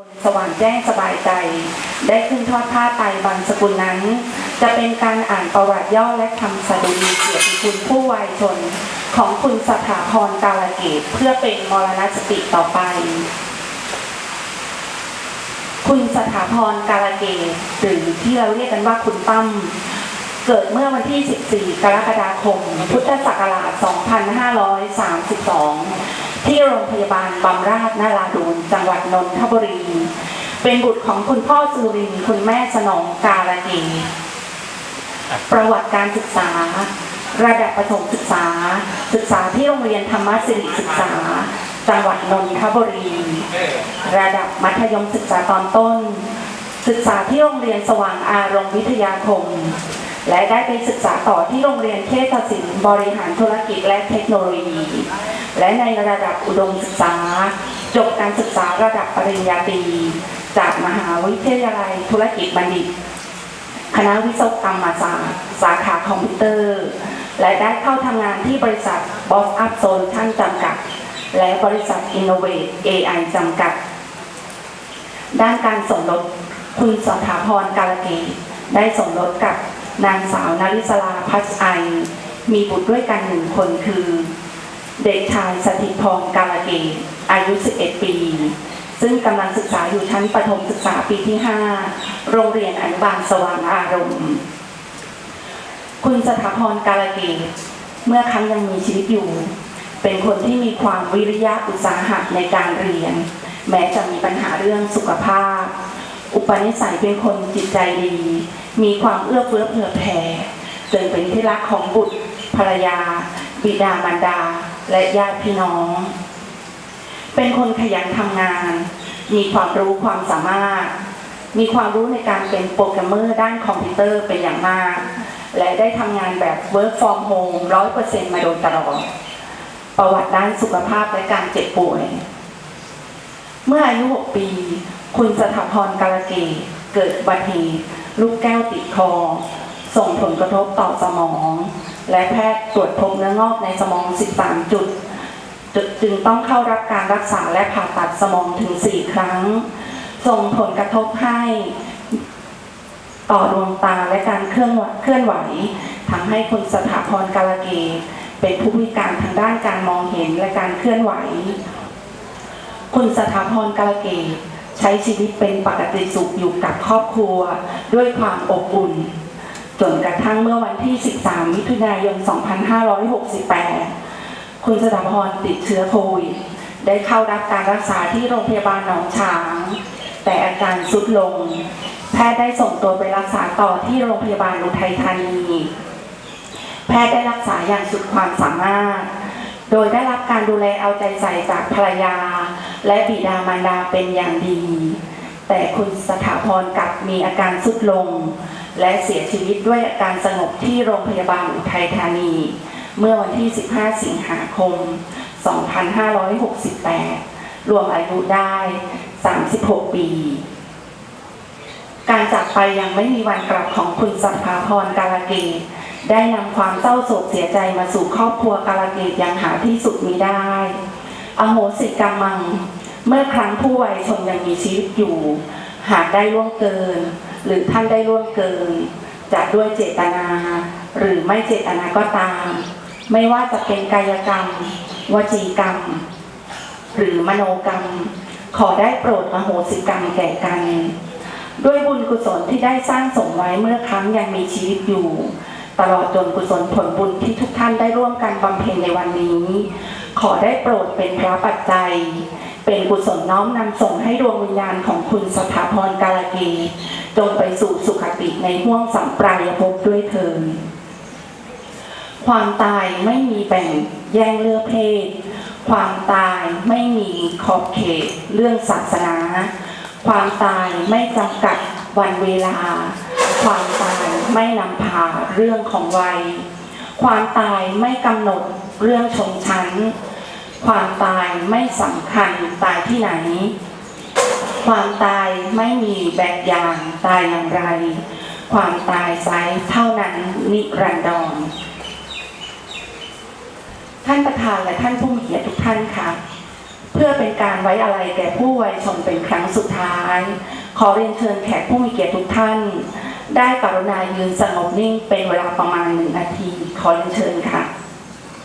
บนสว่างแจ้งสบายใจ ได้ขึ้นทอดผ้าไตรบางสกุลนั้น จะเป็นการอ่านประวัติย่อและคำสดุดีเกียรติคุณผู้วายชน ของคุณสถาพรกาลเกตเพื่อเป็นมรณสติต่อไป คุณสถาพรกาลเกตหรือที่เราเรียกกันว่าคุณตั้มเกิดเมื่อวันที่ 14 กรกฎาคม พุทธศักราช 2532 ที่โรงพยาบาลบำราศนาราดูนจังหวัดนนทบุรี เป็นบุตรของคุณพ่อสุรินคุณแม่สนองกาลเกประวัติการศึกษา ระดับประถมศึกษา ศึกษาที่โรงเรียนธรรมศิริศึกษา จังหวัดนนทบุรี ระดับมัธยมศึกษาตอนต้น ศึกษาที่โรงเรียนสว่างอารมณ์วิทยาคม และได้ไปศึกษาต่อที่โรงเรียนเทศศิลป์บริหารธุรกิจและเทคโนโลยี และในระดับอุดมศึกษา จบการศึกษาระดับปริญญาตรีจากมหาวิทยาลัยธุรกิจบัณฑิต คณะวิศวกรรมศาสตร์ สาขาคอมพิวเตอร์ และได้เข้าทำงานที่บริษัท Boss Up Solution จำกัด และบริษัท Innovate AI จำกัด ด้านการสมรสคุณสถาพรกาลเกตได้สมรสกับนางสาวนาริศราพัชไอ มีบุตรด้วยกันหนึ่งคนคือ เด็กชายสถิตพรกาลเกตอายุ 11 ปี ซึ่งกำลังศึกษาอยู่ชั้นประถมศึกษาปีที่ 5 โรงเรียนอนุบาลสว่างอารมณ์ คุณสถาพรกาลเกตเมื่อครั้งยังมีชีวิตอยู่ เป็นคนที่มีความวิริยะอุตสาหะในการเรียน แม้จะมีปัญหาเรื่องสุขภาพ อุปนิสัยเป็นคนจิตใจดี มีความเอื้อเฟื้อเผื่อแผ่จนเป็นที่รักของบุตรภรรยา บิดามารดา และญาติพี่น้อง เป็นคนขยันทำงาน มีความรู้ความสามารถ มีความรู้ในการเป็นโปรแกรมเมอร์ด้านคอมพิวเตอร์เป็นอย่างมาก และได้ทำงานแบบ work from home 100%มาโดยตลอด ประวัติด้านสุขภาพและการเจ็บป่วย เมื่ออายุ 6 ปี คุณสถาพรกาลเกตเกิดบัติเหตุลูกแก้วติดคอ ส่งผลกระทบต่อสมอง และแพทย์ตรวจพบเนื้องอกในสมอง 13 จุด จึงต้องเข้ารับการรักษาและผ่าตัดสมองถึง 4 ครั้ง ส่งผลกระทบให้ ต่อดวงตาและการเคลื่อนเคลื่อนไหวทำให้คุณสถาพรกาลเกตเป็นผู้พิการทางด้านการมองเห็นและการเคลื่อนไหว คุณสถาพรกาลเกตใช้ชีวิตเป็นปกติสุขอยู่กับครอบครัว ด้วยความอบอุ่น จนกระทั่งเมื่อวันที่ 13 มิถุนายน 2568 คุณสถาพรติดเชื้อโควิด ได้เข้ารับการรักษาที่โรงพยาบาลหนองฉาง แต่อาการสุดลง แพทย์ได้ส่งตัวไปรักษาต่อที่โรงพยาบาลอุทัยธานี แพทย์ได้รักษาอย่างสุดความสามารถ โดยได้รับการดูแลเอาใจใส่จากภรรยา และบิดามารดาเป็นอย่างดี แต่คุณสถาพรกลับมีอาการสุดลง และเสียชีวิตด้วยอาการสงบที่โรงพยาบาลอุทัยธานี เมื่อวันที่ 15 สิงหาคม 2568 รวมอายุได้ 36 ปี การจากไปยังไม่มีวันกลับของคุณสัทธาพรกาลเกตได้นำความเศร้าโศกเสียใจมาสู่ครอบครัวกาลเกตอย่างหาที่สุดมิได้ อโหสิกรรมัง เมื่อครั้งผู้วัยชนยังมีชีวิตอยู่ หากได้ล่วงเกิน หรือท่านได้ล่วงเกินจะด้วยเจตนา หรือไม่เจตนาก็ตาม ไม่ว่าจะเป็นกายกรรม วจีกรรม หรือมโนกรรม ขอได้โปรดอโหสิกรรมแก่กัน ด้วยบุญกุศลที่ได้สร้างสมไว้เมื่อครั้งยังมีชีวิตอยู่ ตลอดจนกุศลผลบุญที่ทุกท่านได้ร่วมกันบำเพ็ญในวันนี้ ขอได้โปรดเป็นพระปัจจัย เป็นกุศลน้อมนำส่งให้ดวงวิญญาณของคุณสถาพรกาลเกต จงไปสู่สุขติในห้วงสัมปรายภพด้วยเถิดความตายไม่มีแบ่งแย่งเลือกเพศ ความตายไม่มีขอบเขตเรื่องศาสนา ความตายไม่จำกัดวันเวลา ความตายไม่นำพาเรื่องของวัย ความตายไม่กำหนดเรื่องชนชั้น ความตายไม่สำคัญตายที่ไหน ความตายไม่มีแบบอย่างตายอย่างไร ความตายไซเท่านั้นนิรันดร ท่านประธานและท่านผู้มีเกียรติทุกท่านค่ะ เพื่อเป็นการไว้อาลัยแก่ผู้วัยชนเป็นครั้งสุดท้าย ขอเรียนเชิญแขกผู้มีเกียรติทุกท่าน ได้กรุณายืนสงบนิ่งเป็นเวลาประมาณหนึ่งนาที ขอเรียนเชิญค่ะ